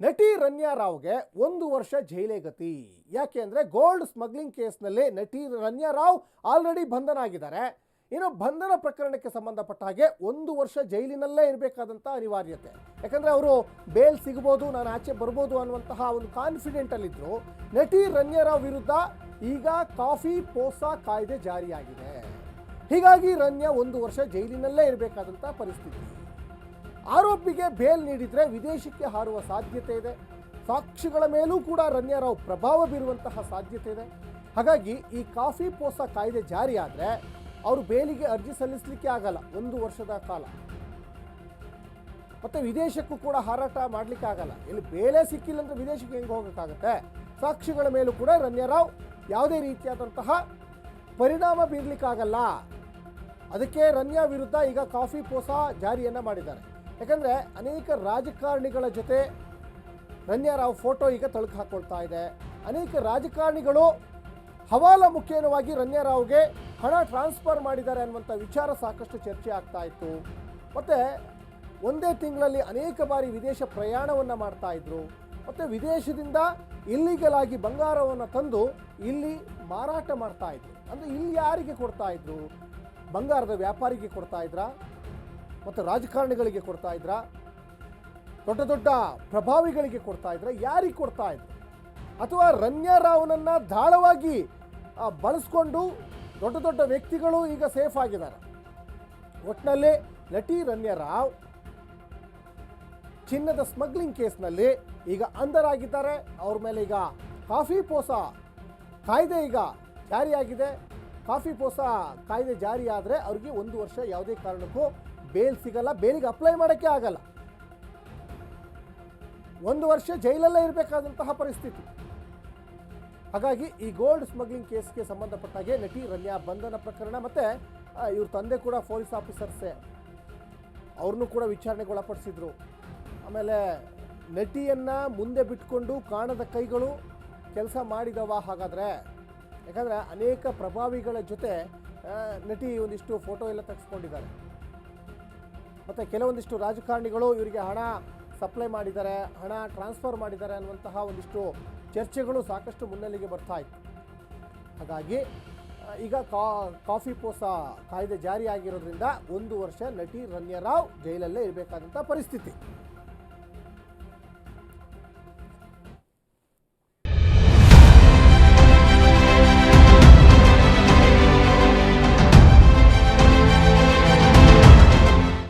ನಟಿ ರನ್ಯಾ ರಾವ್ಗೆ ಒಂದು ವರ್ಷ ಜೈಲೇ ಗತಿ. ಯಾಕೆ ಅಂದರೆ ಗೋಲ್ಡ್ ಸ್ಮಗ್ಲಿಂಗ್ ಕೇಸ್ನಲ್ಲಿ ನಟಿ ರನ್ಯಾ ರಾವ್ ಆಲ್ರೆಡಿ ಬಂಧನ ಆಗಿದ್ದಾರೆ ಇನ್ನು ಬಂಧನ ಪ್ರಕರಣಕ್ಕೆ ಸಂಬಂಧಪಟ್ಟ ಹಾಗೆ ಒಂದು ವರ್ಷ ಜೈಲಿನಲ್ಲೇ ಇರಬೇಕಾದಂಥ ಅನಿವಾರ್ಯತೆ. ಯಾಕಂದರೆ ಅವರು ಬೇಲ್ ಸಿಗ್ಬೋದು, ನಾನು ಆಚೆ ಬರ್ಬೋದು ಅನ್ನುವಂತಹ ಒಂದು ಕಾನ್ಫಿಡೆಂಟಲ್ಲಿದ್ದರು ನಟಿ ರನ್ಯಾ ರಾವ್ ವಿರುದ್ಧ ಈಗ ಕಾಫಿ ಪೋಸಾ ಕಾಯ್ದೆ ಜಾರಿಯಾಗಿದೆ. ಹೀಗಾಗಿ ರನ್ಯಾ ಒಂದು ವರ್ಷ ಜೈಲಿನಲ್ಲೇ ಇರಬೇಕಾದಂಥ ಪರಿಸ್ಥಿತಿ. ಆರೋಪಿಗೆ ಬೇಲ್ ನೀಡಿದರೆ ವಿದೇಶಕ್ಕೆ ಹಾರುವ ಸಾಧ್ಯತೆ ಇದೆ. ಸಾಕ್ಷಿಗಳ ಮೇಲೂ ಕೂಡ ರಣ್ಯರಾವ್ ಪ್ರಭಾವ ಬೀರುವಂತಹ ಸಾಧ್ಯತೆ ಇದೆ. ಹಾಗಾಗಿ ಈ ಕಾಫಿ ಪೋಸ ಕಾಯ್ದೆ ಜಾರಿಯಾದರೆ ಅವರು ಬೇಲಿಗೆ ಅರ್ಜಿ ಸಲ್ಲಿಸಲಿಕ್ಕೆ ಆಗಲ್ಲ, ಒಂದು ವರ್ಷದ ಕಾಲ. ಮತ್ತು ವಿದೇಶಕ್ಕೂ ಕೂಡ ಹಾರಾಟ ಮಾಡಲಿಕ್ಕೆ ಆಗಲ್ಲ. ಇಲ್ಲಿ ಬೇಲೆ ಸಿಕ್ಕಿಲ್ಲ ಅಂದರೆ ವಿದೇಶಕ್ಕೆ ಹೆಂಗೆ ಹೋಗೋಕ್ಕಾಗತ್ತೆ? ಸಾಕ್ಷಿಗಳ ಮೇಲೂ ಕೂಡ ರಣ್ಯರಾವ್ ಯಾವುದೇ ರೀತಿಯಾದಂತಹ ಪರಿಣಾಮ ಬೀರಲಿಕ್ಕಾಗಲ್ಲ. ಅದಕ್ಕೆ ರನ್ಯಾ ವಿರುದ್ಧ ಈಗ ಕಾಫಿ ಪೋಸ ಜಾರಿಯನ್ನು ಮಾಡಿದ್ದಾರೆ. ಯಾಕಂದರೆ ಅನೇಕ ರಾಜಕಾರಣಿಗಳ ಜೊತೆ ರನ್ಯಾ ರಾವ್ ಫೋಟೋ ಈಗ ತಳುಕು ಹಾಕ್ಕೊಳ್ತಾ ಇದೆ. ಅನೇಕ ರಾಜಕಾರಣಿಗಳು ಹವಾಲ ಮುಖೇನವಾಗಿ ರನ್ಯಾರಾವ್ಗೆ ಹಣ ಟ್ರಾನ್ಸ್ಫರ್ ಮಾಡಿದ್ದಾರೆ ಅನ್ನುವಂಥ ವಿಚಾರ ಸಾಕಷ್ಟು ಚರ್ಚೆ ಆಗ್ತಾ ಇತ್ತು. ಮತ್ತು ಒಂದೇ ತಿಂಗಳಲ್ಲಿ ಅನೇಕ ಬಾರಿ ವಿದೇಶ ಪ್ರಯಾಣವನ್ನು ಮಾಡ್ತಾ ಇದ್ರು. ಮತ್ತು ವಿದೇಶದಿಂದ ಇಲ್ಲಿಗಲ್ ಆಗಿ ಬಂಗಾರವನ್ನು ತಂದು ಇಲ್ಲಿ ಮಾರಾಟ ಮಾಡ್ತಾ ಇದ್ರು. ಅಂದರೆ ಇಲ್ಲಿ ಯಾರಿಗೆ ಕೊಡ್ತಾ ಇದ್ರು? ಬಂಗಾರದ ವ್ಯಾಪಾರಿಗೆ ಕೊಡ್ತಾ ಇದ್ರಾ? ಮತ್ತು ರಾಜಕಾರಣಿಗಳಿಗೆ ಕೊಡ್ತಾ ಇದ್ರಾ? ದೊಡ್ಡ ದೊಡ್ಡ ಪ್ರಭಾವಿಗಳಿಗೆ ಕೊಡ್ತಾ ಇದ್ರ? ಯಾರಿಗೆ ಕೊಡ್ತಾ ಇದ್ರು? ಅಥವಾ ರಮ್ಯಾ ರಾವ್ನನ್ನು ದಾಳವಾಗಿ ಬಳಸ್ಕೊಂಡು ದೊಡ್ಡ ದೊಡ್ಡ ವ್ಯಕ್ತಿಗಳು ಈಗ ಸೇಫ್ ಆಗಿದ್ದಾರೆ. ಒಟ್ಟಿನಲ್ಲಿ ನಟಿ ರಮ್ಯಾ ರಾವ್ ಚಿನ್ನದ ಸ್ಮಗ್ಲಿಂಗ್ ಕೇಸ್ನಲ್ಲಿ ಈಗ ಅಂಧರಾಗಿದ್ದಾರೆ. ಅವ್ರ ಮೇಲೆ ಈಗ ಕಾಫಿ ಪೋಸ ಕಾಯ್ದೆ ಈಗ ಜಾರಿಯಾಗಿದೆ. ಕಾಫಿ ಪೋಸ ಕಾಯ್ದೆ ಜಾರಿಯಾದರೆ ಅವ್ರಿಗೆ ಒಂದು ವರ್ಷ ಯಾವುದೇ ಕಾರಣಕ್ಕೂ ಬೇಲ್ ಸಿಗಲ್ಲ, ಬೇಲಿಗೆ ಅಪ್ಲೈ ಮಾಡೋಕ್ಕೆ ಆಗಲ್ಲ. ಒಂದು ವರ್ಷ ಜೈಲಲ್ಲೇ ಇರಬೇಕಾದಂತಹ ಪರಿಸ್ಥಿತಿ. ಹಾಗಾಗಿ ಈ ಗೋಲ್ಡ್ ಸ್ಮಗ್ಲಿಂಗ್ ಕೇಸ್ಗೆ ಸಂಬಂಧಪಟ್ಟಾಗೆ ನಟಿ ರನ್ಯಾ ಬಂಧನ ಪ್ರಕರಣ ಮತ್ತು ಇವ್ರ ತಂದೆ ಕೂಡ ಪೊಲೀಸ್ ಆಫೀಸರ್ಸೇ. ಅವ್ರನ್ನೂ ಕೂಡ ವಿಚಾರಣೆಗೆ ಒಳಪಡಿಸಿದ್ರು. ಆಮೇಲೆ ನಟಿಯನ್ನು ಮುಂದೆ ಬಿಟ್ಕೊಂಡು ಕಾಣದ ಕೈಗಳು ಕೆಲಸ ಮಾಡಿದವ ಹಾಗಾದರೆ. ಯಾಕಂದರೆ ಅನೇಕ ಪ್ರಭಾವಿಗಳ ಜೊತೆ ನಟಿ ಒಂದಿಷ್ಟು ಫೋಟೋ ಎಲ್ಲ ತೆಗೆಸ್ಕೊಂಡಿದ್ದಾರೆ. ಮತ್ತು ಕೆಲವೊಂದಿಷ್ಟು ರಾಜಕಾರಣಿಗಳು ಇವರಿಗೆ ಹಣ ಸಪ್ಲೈ ಮಾಡಿದ್ದಾರೆ, ಹಣ ಟ್ರಾನ್ಸ್ಫರ್ ಮಾಡಿದ್ದಾರೆ ಅನ್ನುವಂತಹ ಒಂದಿಷ್ಟು ಚರ್ಚೆಗಳು ಸಾಕಷ್ಟು ಮುನ್ನೆಲೆಗೆ ಬರ್ತಾ ಇತ್ತು. ಹಾಗಾಗಿ, ಈಗ ಕಾಫಿ ಪೋಸ ಕಾಯ್ದೆ ಜಾರಿಯಾಗಿರೋದ್ರಿಂದ ಒಂದು ವರ್ಷ ನಟಿ ರನ್ಯಾ ರಾವ್ ಜೈಲಲ್ಲೇ ಇರಬೇಕಾದಂಥ ಪರಿಸ್ಥಿತಿ.